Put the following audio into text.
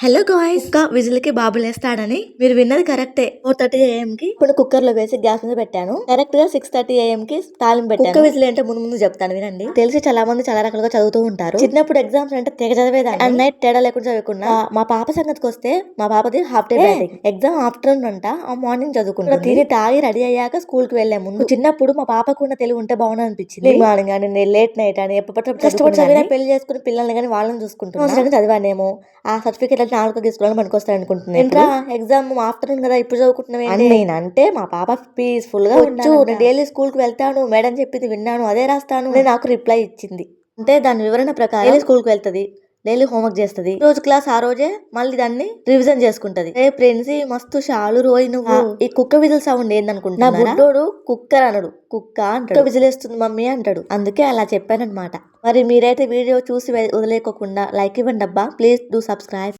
Hello guys ఇంకా విజిల్కి బాబు లేస్తాడని మీరు విన్నది కరెక్టే. ఫోర్ థర్టీ ఏఎం కి ఇప్పుడు కుక్కర్లో వేసి గ్యాస్ మీద పెట్టాను. కరెక్ట్గా సిక్స్ థర్టీ ఏఎం కి తాలింపు పెట్టాను. కుక్క విజిల్ ఏంటో ముందు ముందు చెప్తాను వినండి. తెలిసి చాలా మంది చాలా రకాలుగా చదువుతూ ఉంటారు. చిన్నప్పుడు ఎగ్జామ్స్ అంటే తెగ చదివేదాన్ని. అండ్ నైట్ తేడా లేకుండా చదువుకున్నా. మా పాప సంగతికి వస్తే మా పాపది half day batting. Exam afternoon అంట ఆ మార్నింగ్ చదువుకుంటా తిని తాగి రెడీ అయ్యాక స్కూల్కి వెళ్ళే ముందు చిన్నప్పుడు మా పాపకు ఉన్న తెలివి ఉంటే బాగుంది అనిపించింది. మార్నింగ్ అని లేట్ నైట్ అని ఎప్పుడు కష్టపడి చదివినా పెళ్ళి చేసుకుని పిల్లల్ని కానీ వాళ్ళని చూసుకుంటున్నాను చదివానేమో. ఆ సర్టిఫికేట్ అంటే నాలుగు తీసుకోవాలని పనికొస్తాను అనుకుంటున్నాను ఇంకా ఎగ్జామ్ ఆఫ్టర్నూన్ కదా ఇప్పుడు చదువుకుంటున్నాను నేను అంటే మా పాప పీస్ఫుల్గా వచ్చు నేను డైలీ స్కూల్కి వెళ్తాను మేడం చెప్పింది విన్నాను అదే రాస్తాను. నాకు రిప్లై ఇచ్చింది. అంటే దాని వివరణ ప్రకారం డైలీ స్కూల్కి వెళ్తది డైలీ హోంవర్క్ చేస్తది. రోజు క్లాస్ ఆ రోజే మళ్ళీ దాన్ని రివిజన్ చేసుకుంటది. ఏ ఫ్రెండ్స్ మస్తు షాలు రోయి నువ్వు. ఈ కుక్క విజిల్ సౌండ్ ఏందనుకుంటున్నా బుడ్డోడు కుక్కర్ అనడు. కుక్క అంటాడు. విజిలేస్తుంది మమ్మీ అంటాడు. అందుకే అలా చెప్పానన్నమాట. మరి మీరైతే వీడియో చూసి వదిలేకోకుండా లైక్ ఇవ్వండి అబ్బా ప్లీజ్ డూ సబ్స్క్రైబ్.